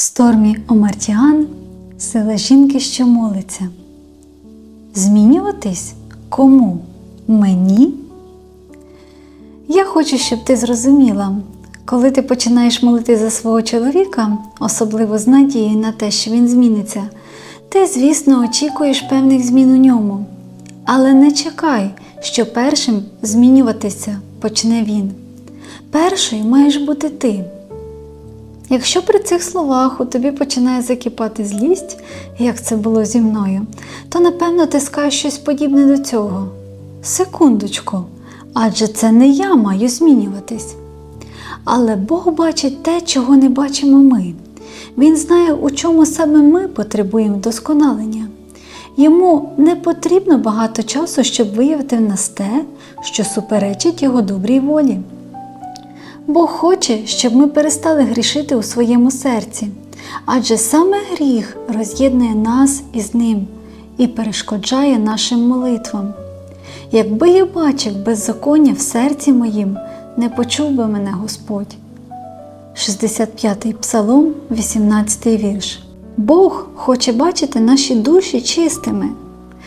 Стормі Омартіан сила жінки, що молиться. Змінюватись кому? Мені? Я хочу, щоб ти зрозуміла, коли ти починаєш молити за свого чоловіка, особливо з надією на те, що він зміниться, ти, звісно, очікуєш певних змін у ньому. Але не чекай, що першим змінюватися почне він. Першою маєш бути ти. Якщо при цих словах у тобі починає закипати злість, як це було зі мною, то напевно ти скажеш щось подібне до цього. Секундочку, адже це не я маю змінюватись. Але Бог бачить те, чого не бачимо ми. Він знає, у чому саме ми потребуємо вдосконалення. Йому не потрібно багато часу, щоб виявити в нас те, що суперечить його добрій волі. Бог хоче, щоб ми перестали грішити у своєму серці, адже саме гріх роз'єднує нас із ним і перешкоджає нашим молитвам. Якби я бачив беззаконня в серці моїм, не почув би мене Господь. 65-й Псалом, 18 вірш. Бог хоче бачити наші душі чистими,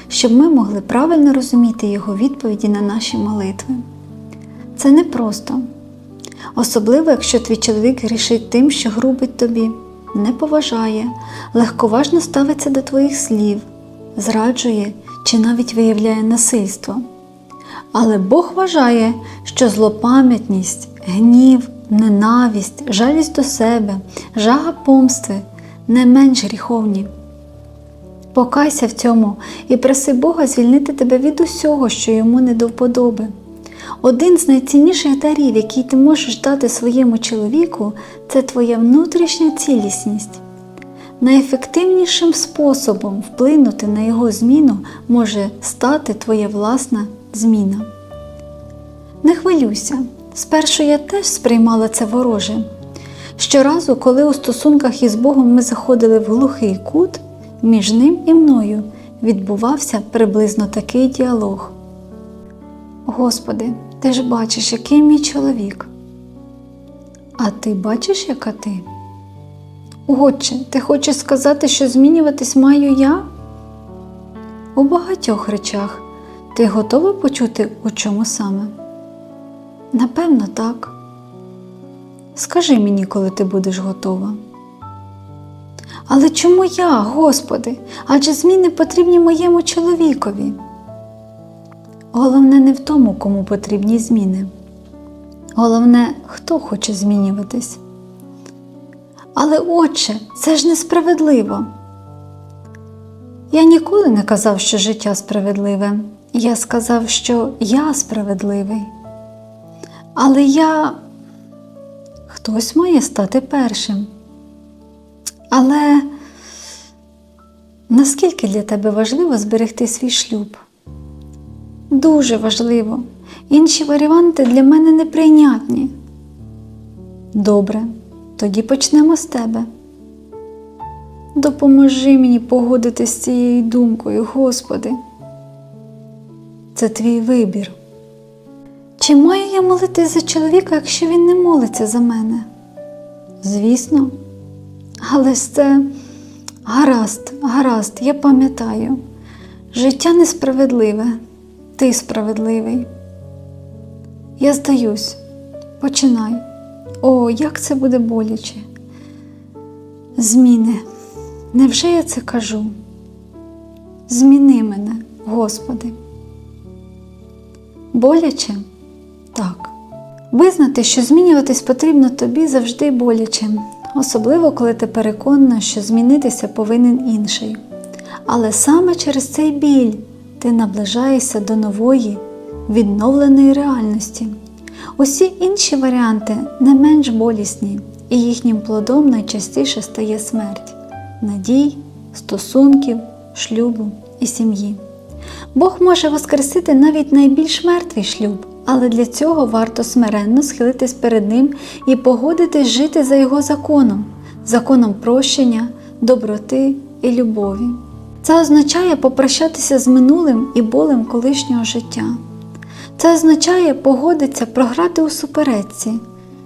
щоб ми могли правильно розуміти Його відповіді на наші молитви. Це непросто. Особливо, якщо твій чоловік грішить тим, що грубить тобі, не поважає, легковажно ставиться до твоїх слів, зраджує чи навіть виявляє насильство. Але Бог вважає, що злопам'ятність, гнів, ненависть, жалість до себе, жага помсти не менш гріховні. Покайся в цьому і проси Бога звільнити тебе від усього, що йому не до вподоби. Один з найцінніших дарів, який ти можеш дати своєму чоловіку, це твоя внутрішня цілісність. Найефективнішим способом вплинути на його зміну може стати твоя власна зміна. Не хвилюйся, спершу я теж сприймала це вороже. Щоразу, коли у стосунках із Богом ми заходили в глухий кут, між ним і мною відбувався приблизно такий діалог. Господи, ти ж бачиш, який мій чоловік. А ти бачиш, яка ти? Отче, ти хочеш сказати, що змінюватись маю я? У багатьох речах ти готова почути, у чому саме? Напевно, так. Скажи мені, коли ти будеш готова. Але чому я, Господи? Адже зміни потрібні моєму чоловікові. Головне не в тому, кому потрібні зміни. Головне, хто хоче змінюватись. Але, Отче, це ж несправедливо. Я ніколи не казав, що життя справедливе. Я сказав, що я справедливий. Але я хтось має стати першим. Але наскільки для тебе важливо зберегти свій шлюб? Дуже важливо. Інші варіанти для мене неприйнятні. Добре, тоді почнемо з тебе. Допоможи мені погодитись з цією думкою, Господи. Це твій вибір. Чи маю я молитись за чоловіка, якщо він не молиться за мене? Звісно, але ж це гаразд, гаразд, я пам'ятаю. Життя несправедливе, ти справедливий. Я здаюсь, починай. О, як це буде боляче. Зміни. Невже я це кажу? Зміни мене, Господи. Боляче? Так. Визнати, що змінюватись потрібно тобі завжди боляче, особливо коли ти переконана, що змінитися повинен інший. Але саме через цей біль ти наближаєшся до нової, відновленої реальності. Усі інші варіанти не менш болісні, і їхнім плодом найчастіше стає смерть надій, стосунків, шлюбу і сім'ї. Бог може воскресити навіть найбільш мертвий шлюб, але для цього варто смиренно схилитись перед Ним і погодитись жити за Його законом, законом прощення, доброти і любові. Це означає попрощатися з минулим і болем колишнього життя. Це означає погодитися програти у суперечці,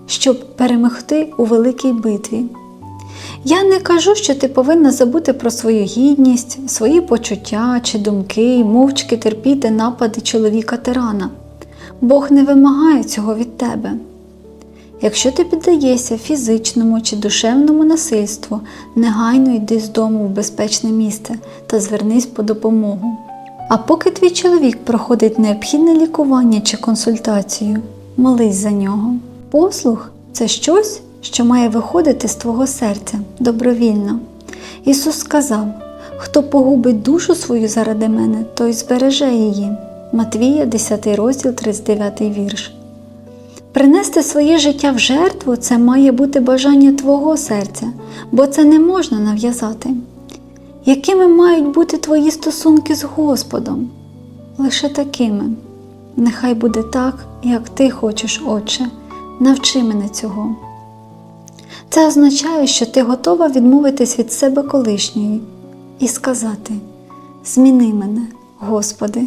щоб перемогти у великій битві. Я не кажу, що ти повинна забути про свою гідність, свої почуття чи думки, і мовчки терпіти напади чоловіка тирана. Бог не вимагає цього від тебе. Якщо ти піддаєшся фізичному чи душевному насильству, негайно йди з дому в безпечне місце та звернись по допомогу. А поки твій чоловік проходить необхідне лікування чи консультацію, молись за нього. Послух це щось, що має виходити з твого серця добровільно. Ісус сказав: хто погубить душу свою заради мене, той збереже її. Матвія, 10 розділ, 39 вірш. Принести своє життя в жертву це має бути бажання твого серця, бо це не можна нав'язати. Якими мають бути твої стосунки з Господом? Лише такими. Нехай буде так, як ти хочеш, Отче. Навчи мене цього. Це означає, що ти готова відмовитись від себе колишньої і сказати: Зміни мене, Господи.